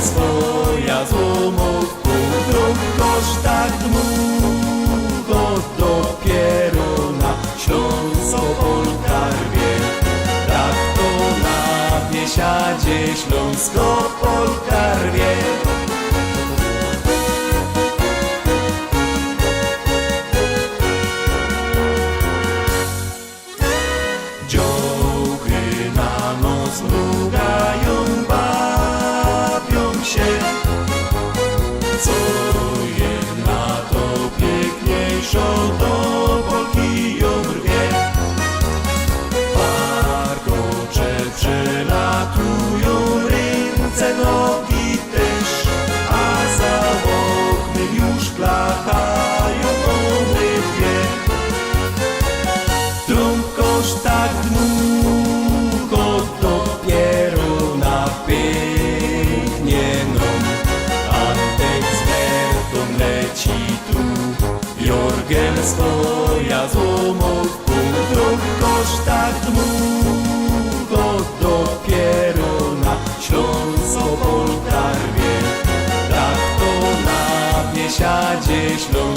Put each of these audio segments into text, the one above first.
Swoja złomówką. Trąbkosz tak długo dopiero na Śląsko Polkarwie, tak to na biesiadzie Śląsko Polkarwie.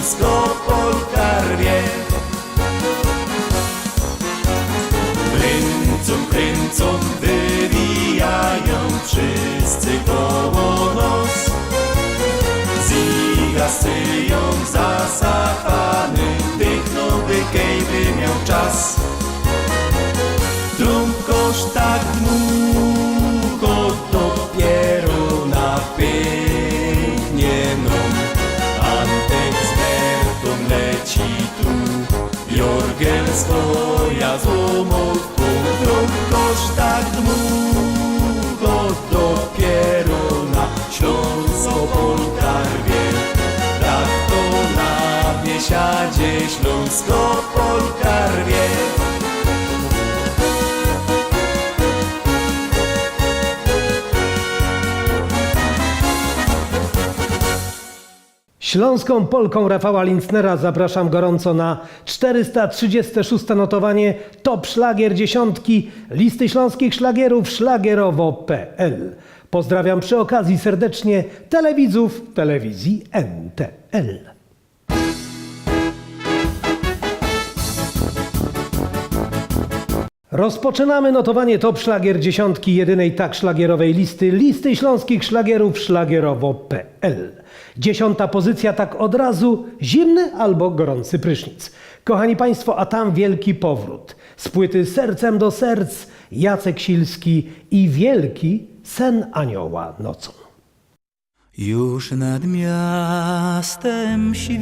Śląsko Polkarwie. Kręcą, kręcą, wywijają wszyscy koło nos. Zigastyją zasapany, Swoja złomówką. Trąbkosz tak długo dopiero na Śląsko Polkarwie. Tak to na biesiadzie Śląsko Polkarwie. Śląską Polką Rafała Lincnera zapraszam gorąco na 436 notowanie Top Szlagier Dziesiątki listy śląskich szlagierów szlagierowo.pl. Pozdrawiam przy okazji serdecznie telewidzów telewizji NTL. Rozpoczynamy notowanie Top Szlagier Dziesiątki jedynej tak szlagierowej listy listy śląskich szlagierów szlagierowo.pl. Dziesiąta pozycja tak od razu zimny albo gorący prysznic. Kochani Państwo, a tam wielki powrót. Z płyty Sercem do serc Jacek Silski i wielki sen anioła nocą. Już nad miastem świt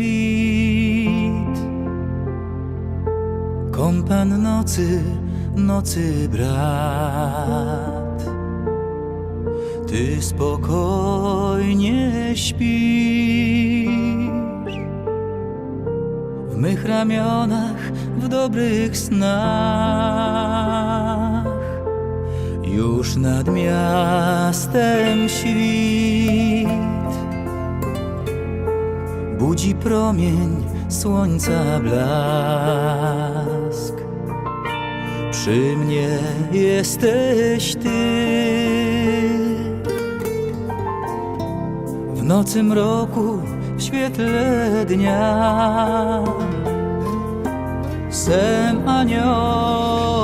Kompan nocy, nocy brat. Ty spokojnie śpisz. W mych ramionach w dobrych snach. Już nad miastem świt. Budzi promień słońca blask Przy mnie jesteś ty. W nocy mroku, w świetle dnia Sem anioła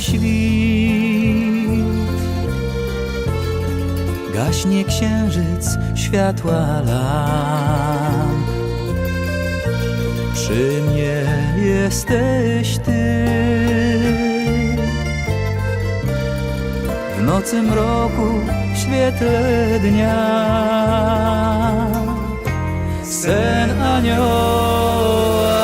świt Gaśnie księżyc światła lamp Przy mnie jesteś Ty. W nocy mroku, w świetle dnia. Sen anioła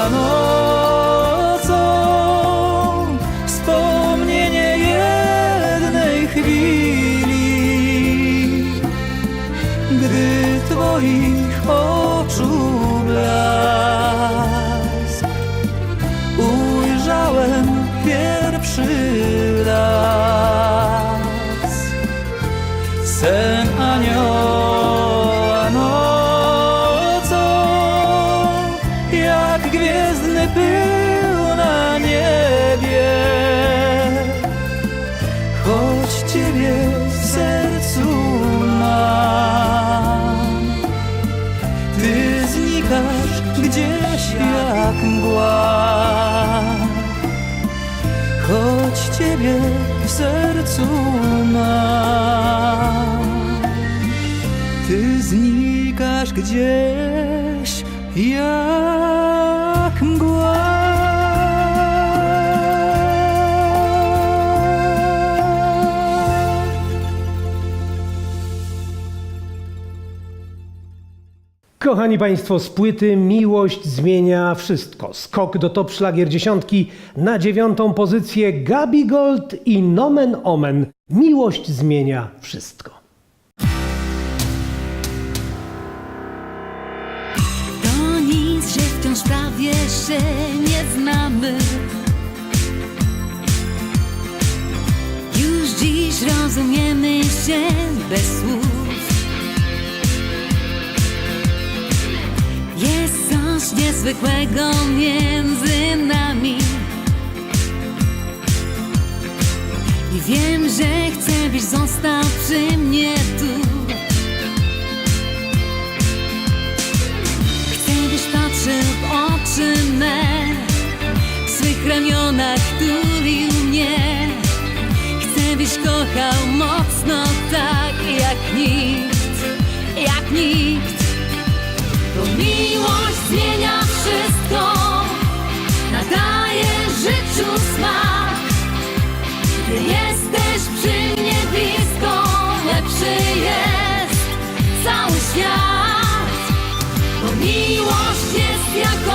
Ciebie w sercu mam. Ty znikasz gdzieś jak Kochani Państwo, z płyty Miłość zmienia wszystko. Skok do top szlagier dziesiątki na dziewiątą pozycję Gabi Gold i Nomen Omen. Miłość zmienia wszystko. To nic, że wciąż prawie się nie znamy. Już dziś rozumiemy się bez słów. Coś niezwykłego między nami. I wiem, że chcę, byś został przy mnie tu. Chcę, byś patrzył w oczy me W swych ramionach tulił mnie Chcę, byś kochał mocno tak jak nikt Jak nikt Bo miłość zmienia wszystko. Nadaje życiu smak. Gdy jesteś przy mnie blisko. Lepszy jest cały świat. Bo miłość jest jak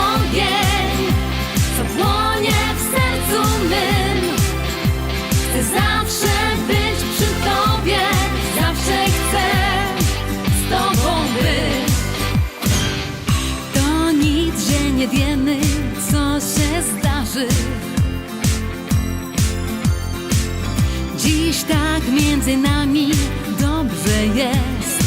wiemy, co się zdarzy. Dziś tak między nami dobrze jest.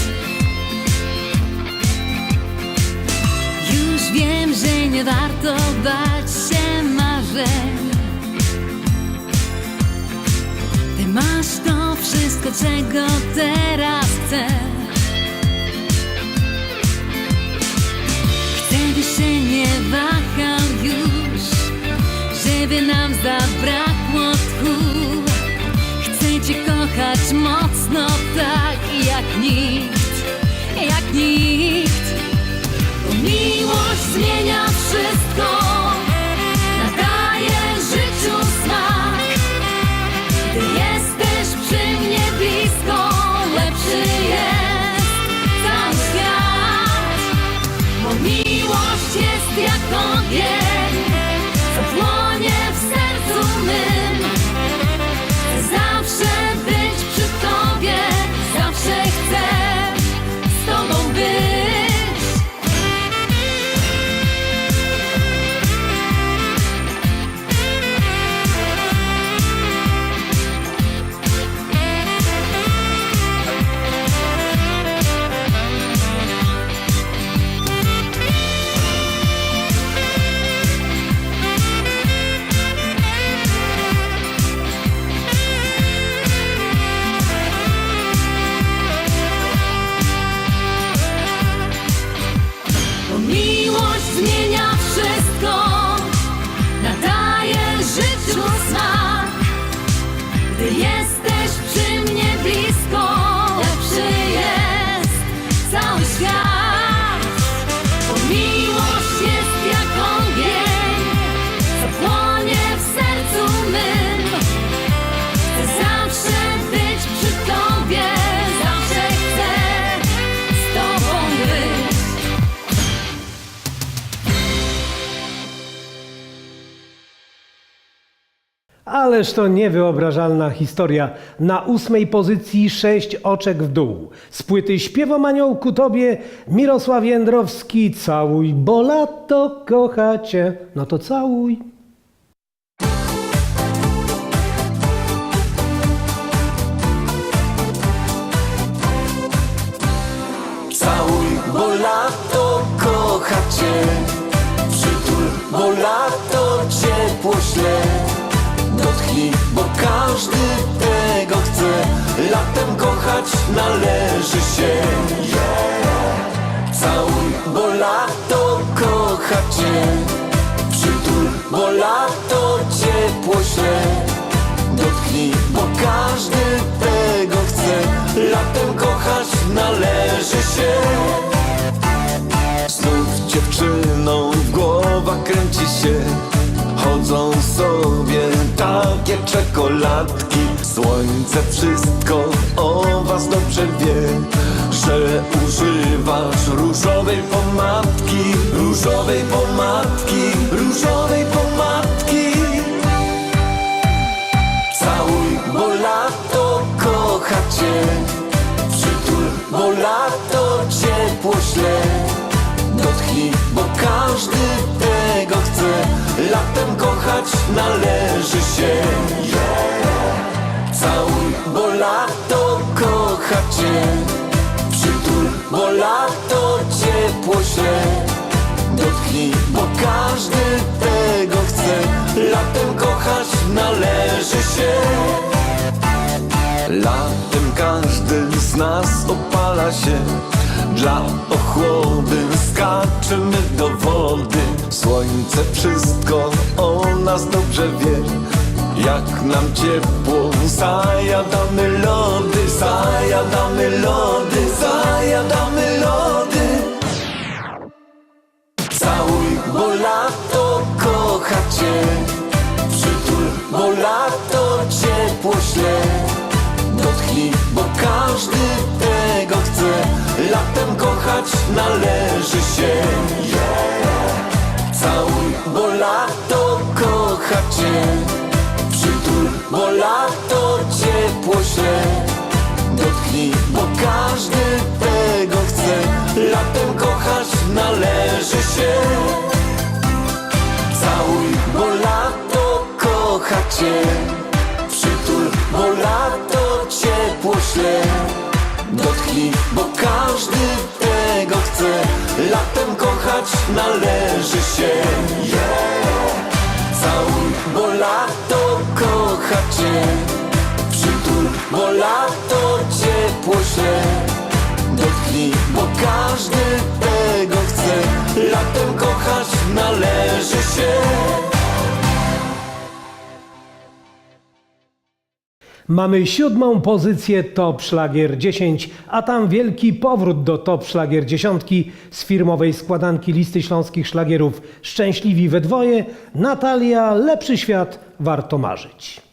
Już wiem, że nie warto bać się marzeń. Ty masz to wszystko, czego teraz chcę. Się nie wahał już, żeby nam zabrakło tchu. Chcę Cię kochać mocno, tak jak nikt, jak nikt. Miłość zmienia wszystko, Ależ to niewyobrażalna historia. Na ósmej pozycji sześć oczek w dół. Z płyty Śpiewam aniołku tobie Mirosław Jędrowski Całuj, bo lato kochacie. No to całuj. Całuj, bo lato kocha cię Przytul, bo lato ciepło śle Bo każdy tego chce. Latem kochać należy się. Całuj, bo lato kocha cię. Przytul, bo lato ciepło śle Dotknij, bo każdy tego chce. Latem kochać należy się. Znów dziewczyną w głowach kręci się. Chodzą sobie takie czekoladki. Słońce wszystko o was dobrze wie Że używasz różowej pomadki Różowej pomadki, różowej pomadki. Całuj, bo lato kocha cię. Przytul, bo lato ciepło śle. Dotknij, bo każdy tego chce Latem kochać należy się Całuj, bo lato kocha cię. Przytul, bo lato ciepło śle Dotknij, bo każdy tego chce. Latem kochać należy się. Latem każdy z nas opala się Dla ochłody. Skaczemy do wody. Słońce wszystko o nas dobrze wie. Jak nam ciepło. Zajadamy lody Zajadamy lody, zajadamy lody. Całuj, bo lato kocha cię. Przytul, bo lato ciepło śle. Dotknij, bo każdy Latem kochać należy się. Całuj, bo lato kocha cię. Przytul, bo lato ciepło śle. Dotknij, bo każdy tego chce. Latem kochać należy się. Całuj, bo lato kocha cię. Przytul, bo lato Bo każdy tego chce. Latem kochać należy się. Całuj, bo lato kocha cię. Przytul, bo lato ciepło śle Dotknij, bo każdy tego chce. Latem kochać należy się Mamy siódmą pozycję Top Szlagier 10, a tam wielki powrót do Top Szlagier 10 z firmowej składanki listy śląskich szlagierów Szczęśliwi we dwoje, Natalia, Lepszy Świat, Warto Marzyć.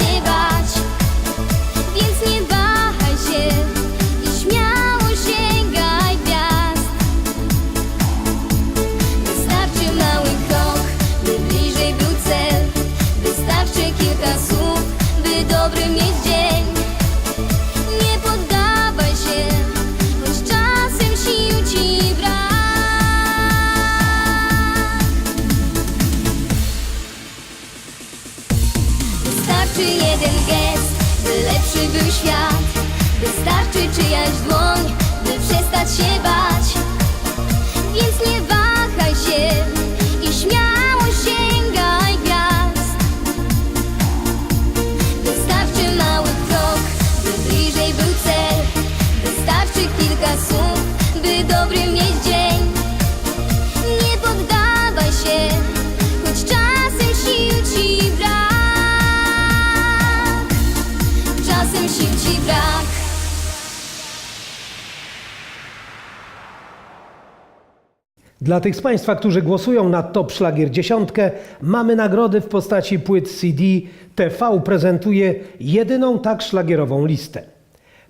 Shiva. Dla tych z Państwa, którzy głosują na Top Szlagier dziesiątkę, mamy nagrody w postaci płyt CD. TV prezentuje jedyną tak szlagierową listę.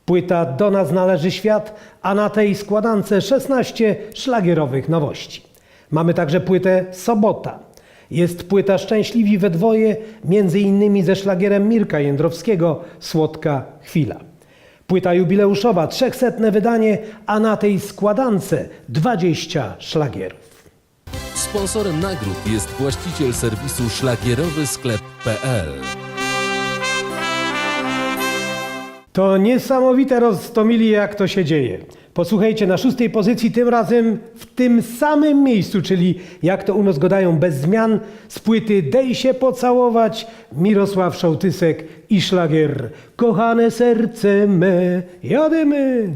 Płyta Do nas należy świat, a na tej składance 16 szlagierowych nowości. Mamy także płytę Sobota. Jest płyta Szczęśliwi we dwoje, między innymi ze szlagierem Mirka Jędrowskiego Słodka chwila. Płyta jubileuszowa, trzechsetne wydanie, a na tej składance 20 szlagierów. Sponsorem nagród jest właściciel serwisu szlagierowy sklep.pl. To niesamowite roztomili, jak to się dzieje. Posłuchajcie, na szóstej pozycji, tym razem w tym samym miejscu, czyli jak to u nas godają bez zmian, z płyty Dej się pocałować, Mirosław Szołtysek i szlagier Kochane serce me, jademy!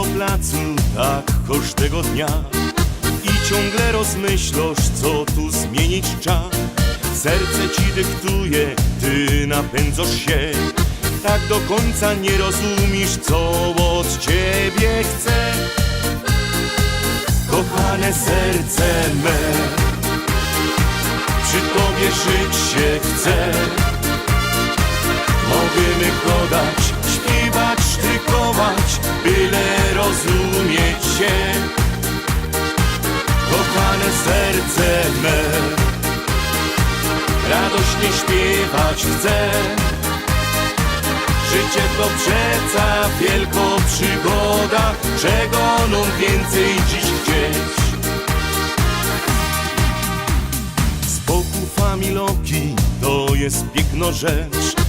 Po placu tak każdego dnia. I ciągle rozmyślasz, co tu zmienić czas Serce ci dyktuje, ty napędzasz się. Tak do końca nie rozumiesz, co od ciebie chce Kochane serce me Przy tobie żyć się chce Możemy godać, śpiewać, sztrykować, byle rozumieć się. Kochane serce me, radośnie śpiewać chcę. Życie to przeca wielko przygoda, czego nam więcej dziś chcieć. Spokój familoki to jest piękno rzecz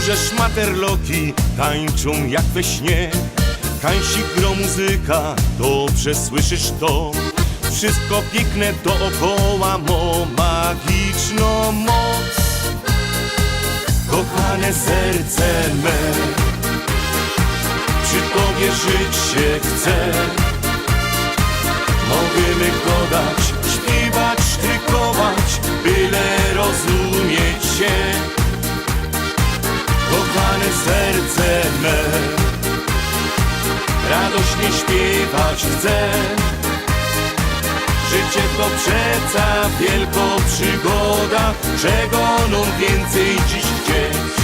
górze szmaterloki tańczą jak we śnie. Kańsi gro muzyka, dobrze słyszysz to. Wszystko piękne dookoła mo magiczną moc. Kochane serce me Przy tobie żyć się chce? Możemy godać, śpiewać, sztrykować, byle rozumieć się. Kochane serce me, radośnie śpiewać chcę. Życie to przeca przygoda, czego nam więcej dziś chcieć.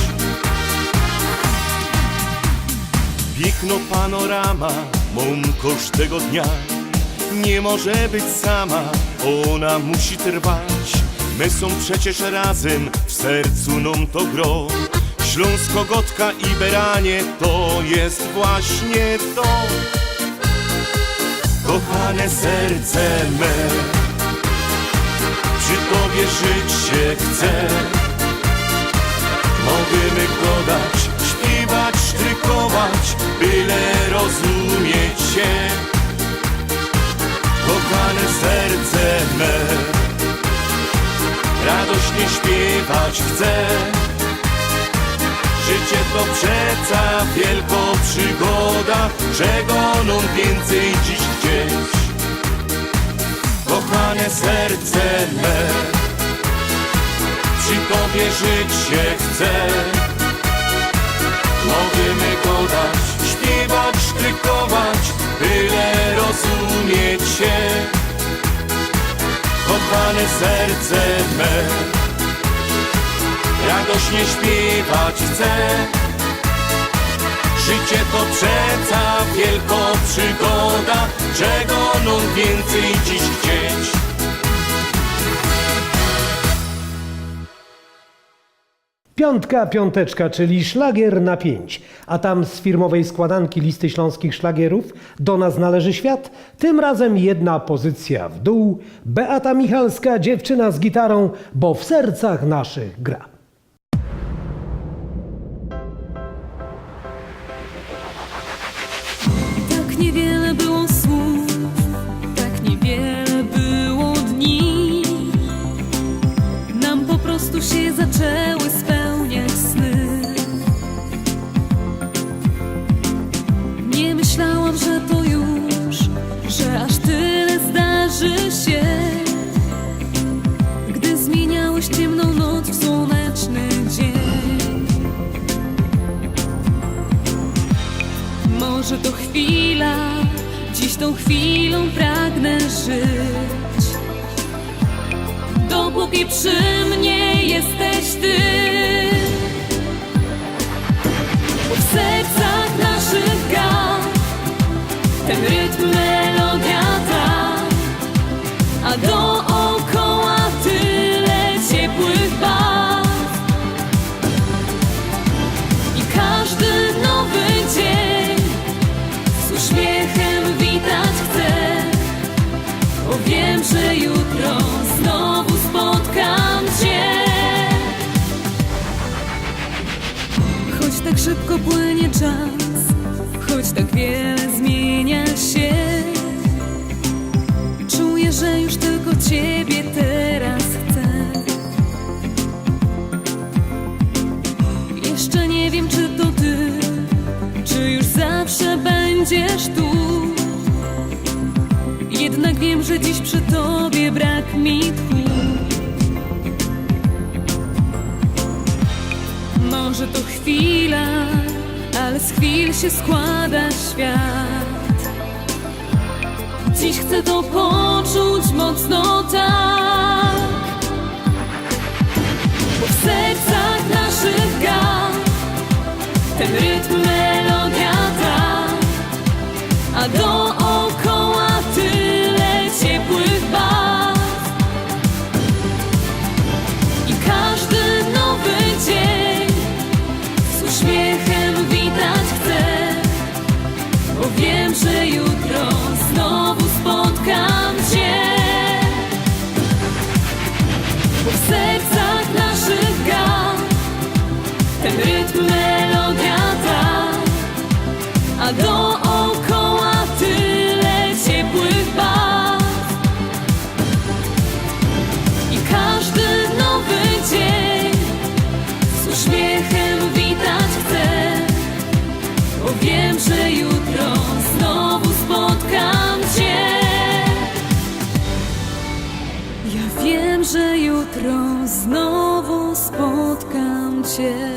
Piękno panorama, mą każdego dnia. Nie może być sama, ona musi trwać. My są przecież razem, w sercu nam to gro Śląsko-Gotka i Beranie to jest właśnie to Kochane serce me Przy tobie żyć się chce Możemy godać, śpiewać, sztrykować, byle rozumieć się. Kochane serce me, radośnie śpiewać chcę. Życie to przeca przygoda, czego nam więcej dziś chcieć. Kochane serce me, przy tobie żyć się chce. Możemy godać, śpiewać, sztrykować, byle rozumieć się. Kochane serce me, radośnie śpiewać chcę. Życie to przeca wielko przygoda, czego nam więcej dziś chcieć. Piątka, piąteczka, czyli szlagier na pięć. A tam z firmowej składanki listy śląskich szlagierów do nas należy świat. Tym razem jedna pozycja w dół. Beata Michalska, dziewczyna z gitarą, bo w sercach naszych gra. Dopóki przy mnie jesteś ty. W sercach naszych gra ten rytm, melodia ta, a dookoła tyle ciepłych barw. I każdy nowy dzień z uśmiechem witać chcę, bo wiem, że jutro spotkam Cię. Choć tak szybko płynie czas, choć tak wiele zmienia się, czuję, że już tylko Ciebie teraz chcę. Jeszcze nie wiem, czy to ty, czy już zawsze będziesz tu. Jednak wiem, że dziś przy tobie brak mi tchu. Może to chwila, ale z chwil się składa świat. Dziś chcę to poczuć mocno tak. Bo w sercach naszych gra ten rytm, melodia ta, a dookoła że jutro znowu spotkam Cię. Ja wiem, że jutro znowu spotkam Cię.